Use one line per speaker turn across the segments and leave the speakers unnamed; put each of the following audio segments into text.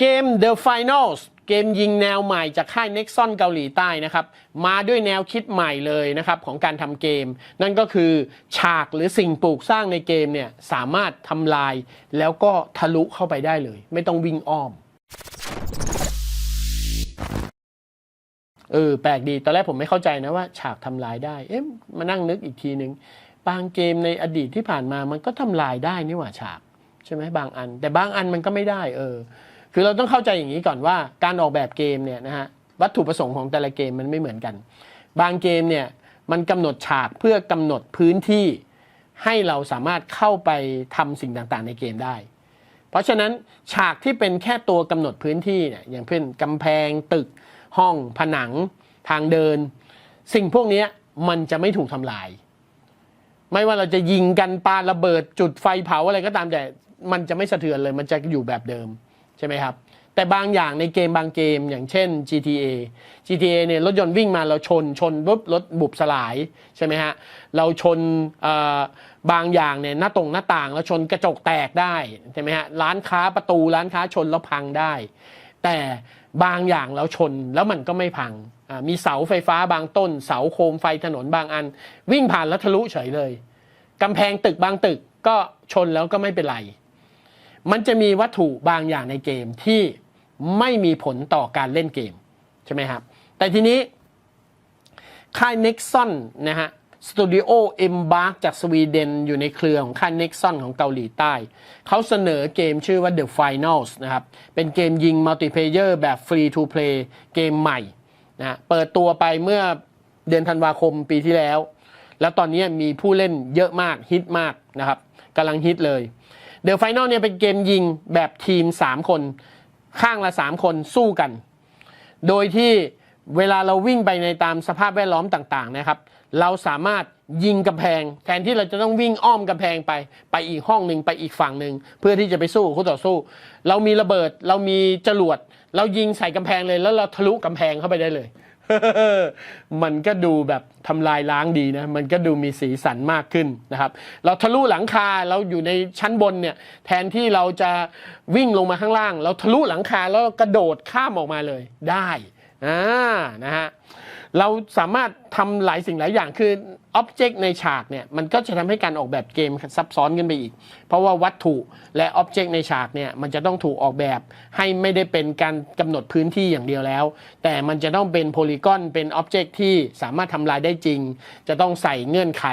เกม The Finals เกมยิงแนวใหม่จากค่าย Nexon เกาหลีใต้นะครับ มาด้วยแนวคิดใหม่เลยนะครับของการทำเกม นั่นก็คือฉากหรือสิ่งปลูกสร้างในเกมเนี่ยสามารถทำลายแล้วก็ทะลุเข้าไปได้เลย ไม่ต้องวิ่งอ้อมเออแปลกดี ตอนแรกผมไม่เข้าใจนะว่าฉากทำลายได้ เอ๊ะมานั่งนึกอีกทีนึง บางเกมในอดีตที่ผ่านมามันก็ทำลายได้นี่หว่าฉาก ใช่ไหมบางอัน แต่บางอันมันก็ไม่ได้ เออ คือเราต้องเข้าใจอย่างนี้ก่อนว่าการออกแบบเกมเนี่ยนะฮะวัตถุประสงค์ของแต่ละเกมมันไม่เหมือนกัน บางเกมเนี่ยมันกำหนดฉากเพื่อกำหนดพื้นที่ให้เราสามารถเข้าไปทำสิ่งต่างๆ ในเกมได้ เพราะฉะนั้นฉากที่เป็นแค่ตัวกำหนดพื้นที่เนี่ยอย่างเช่นกำแพงตึก ห้อง ผนัง ทางเดิน สิ่งพวกนี้มันจะไม่ถูกทำลาย ไม่ว่าเราจะยิงกันปาระเบิดจุดไฟเผาอะไรก็ตามแต่มันจะไม่สะเทือนเลย มันจะอยู่แบบเดิม ใช่ไหมครับ แต่บางอย่างในเกมบางเกมอย่างเช่น GTA GTA เนี่ยรถยนต์วิ่งมาเราชนชนปุ๊บรถบุบสลายใช่ไหมฮะเราชนบางอย่างเนี่ยหน้าตรงหน้าต่างแล้วชนกระจกแตกได้ใช่ไหมฮะร้านค้าประตูร้านค้าชนแล้วพังได้ แต่บางอย่างเราชนแล้วมันก็ไม่พังมีเสาไฟฟ้าบางต้น เสาโคมไฟถนนบางอัน วิ่งผ่านแล้วทะลุเฉยเลยกำแพงตึกบางตึกก็ชนแล้วก็ไม่เป็นไร มันจะมีวัตถุบางอย่างในเกมที่ไม่มีผลต่อการเล่นเกม ใช่ไหมครับ แต่ทีนี้ ค่าย Nexon นะฮะสตูดิโอ Embark จากสวีเดนอยู่ในเครือของค่าย Nexon ของเกาหลีใต้ เขาเสนอเกมชื่อว่า The Finals นะครับ เป็นเกมยิงมัลติเพเยอร์แบบ Free to Play เกมใหม่นะเปิดตัวไปเมื่อเดือนธันวาคมปีที่แล้ว แล้วตอนนี้มีผู้เล่นเยอะมากฮิตมากนะครับกำลังฮิตเลย The Final เนี่ยเป็นเกมยิงแบบทีม 3 คน ข้างละ 3 คนสู้กัน โดยที่เวลาเราวิ่งไปในตามสภาพแวดล้อมต่างๆนะครับ เราสามารถยิงกำแพง แทนที่เราจะต้องวิ่งอ้อมกำแพงไป ไปอีกห้องหนึ่งไปอีกฝั่งหนึ่งเพื่อที่จะไปสู้คู่ต่อสู้ เรามีระเบิดเรามีจรวด เรายิงใส่กำแพงเลยแล้วเราทะลุกำแพงเข้าไปได้เลย มันก็ดูแบบทำลายล้างดีนะ มันก็ดูมีสีสันมากขึ้นนะครับ เราทะลุหลังคาเราอยู่ในชั้นบนเนี่ย แทนที่เราจะวิ่งลงมาข้างล่าง เราทะลุหลังคาแล้วกระโดดข้ามออกมาเลยได้อ่านะฮะ เราสามารถทำหลายสิ่งหลายอย่างคืออ็อบเจกต์ในฉากเนี่ยมันก็จะทำให้การออกแบบเกมซับซ้อนกันไปอีก เพราะว่าวัตถุและอ็อบเจกต์ในฉากเนี่ยมันจะต้องถูกออกแบบให้ไม่ได้เป็นการกำหนดพื้นที่อย่างเดียวแล้ว แต่มันจะต้องเป็นโพลีกอนเป็นอ็อบเจกต์ที่สามารถทำลายได้จริง จะต้องใส่เงื่อนไข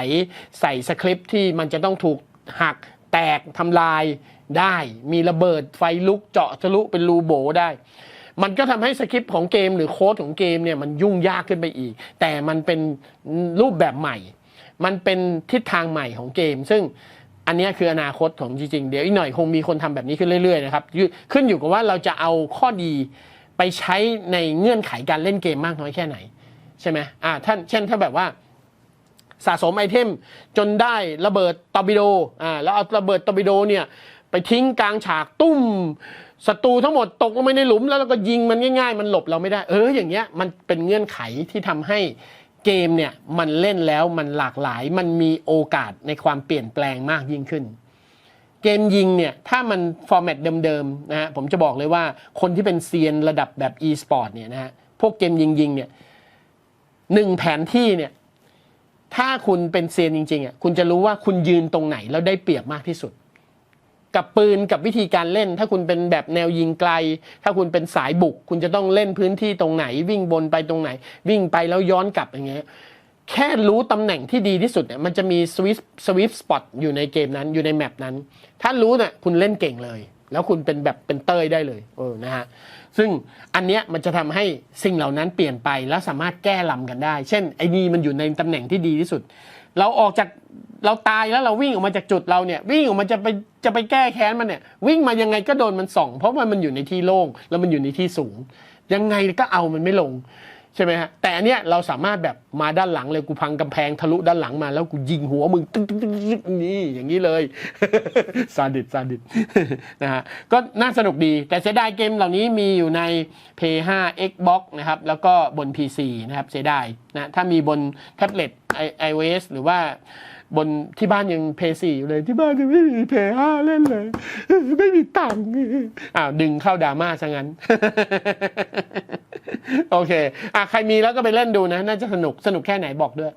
ใส่สคริปต์ที่มันจะต้องถูกหักแตกทำลายได้ มีระเบิดไฟลุกเจาะทะลุเป็นรูโบได้ มันก็ทำให้สคริปต์ของเกมหรือโค้ดของเกมเนี่ยมันยุ่งยากขึ้นไปอีก แต่มันเป็นรูปแบบใหม่ มันเป็นทิศทางใหม่ของเกม ซึ่งอันนี้คืออนาคตของจริงๆ เดี๋ยวอีกหน่อยคงมีคนทำแบบนี้ขึ้นเรื่อยๆนะครับขึ้นอยู่กับว่าเราจะเอาข้อดีไปใช้ในเงื่อนไขการเล่นเกมมากน้อยแค่ไหน ใช่ไหมอ่าท่านเช่นถ้าแบบว่าสะสมไอเทมจนได้ระเบิดตอร์ปิโดอ่าแล้วเอาระเบิดตอร์ปิโดเนี่ยไปทิ้งกลางฉากตุ้ม ศัตรูทั้งหมดตกลงไปในหลุมแล้วเราก็ยิงมันง่าย ๆ มันหลบเราไม่ได้ เอออย่างเงี้ยมันเป็นเงื่อนไขที่ทำให้เกมเนี่ยมันเล่นแล้วมันหลากหลาย มันมีโอกาสในความเปลี่ยนแปลงมากยิ่งขึ้น เกมยิงเนี่ยถ้ามันฟอร์แมตเดิมๆนะฮะผมจะบอกเลยว่าคนที่เป็นเซียนระดับแบบ e-sport เนี่ยนะฮะพวกเกมยิงๆเนี่ยหนึ่งแผนที่เนี่ยถ้าคุณเป็นเซียนจริงๆอะคุณจะรู้ว่าคุณยืนตรงไหนแล้วได้เปรียบมากที่สุด กับปืนกับวิธีการเล่น ถ้าคุณเป็นแบบแนวยิงไกล ถ้าคุณเป็นสายบุก คุณจะต้องเล่นพื้นที่ตรงไหน วิ่งบนไปตรงไหน วิ่งไปแล้วย้อนกลับอย่างเงี้ยแค่รู้ตำแหน่งที่ดีที่สุดเนี่ยมันจะมีสวิฟสวิฟสปอตอยู่ในเกมนั้นอยู่ในแมปนั้น ถ้ารู้เนี่ยคุณเล่นเก่งเลย แล้วคุณเป็นแบบเป็นเต้ยได้เลยเออนะฮะซึ่งอันเนี้ยมันจะทำให้สิ่งเหล่านั้นเปลี่ยนไปแล้วสามารถแก้ลำกันได้ เช่นไอ้นี่มันอยู่ในตำแหน่งที่ดีที่สุด เราออกจาก เราตายแล้วเราวิ่งออกมาจากจุดเราเนี่ยวิ่งออกมาจะไปจะไปแก้แค้นมันเนี่ยวิ่งมายังไงก็โดนมันส่อง เพราะว่ามันอยู่ในที่โล่งแล้วมันอยู่ในที่สูง ยังไงก็เอามันไม่ลง ใช่ไหมฮะแต่อันเนี้ยเราสามารถแบบมาด้านหลังเลยกูพังกำแพงทะลุด้านหลังมาแล้วกูยิงหัวมึงตึ๊กตึ๊กตึ๊กตึ๊กนี่อย่างนี้เลยซาดิสซาดิสนะฮะก็น่าสนุกดี แต่เสียดายเกมเหล่านี้มีอยู่ใน PS5 Xbox นะครับแล้วก็บน PC นะครับเสียดายนะถ้ามีบนแท็บเล็ต i- iOS หรือว่าบนที่บ้านยังเพย์สี่อยู่เลยที่บ้านยังไม่มีเพย์ห้าเล่นเลย ไม่มีตังค์อ้าวดึงเข้าดราม่าซะงั้น โอเคอะใครมีแล้วก็ไปเล่นดูนะ น่าจะสนุกสนุกแค่ไหนบอกด้วย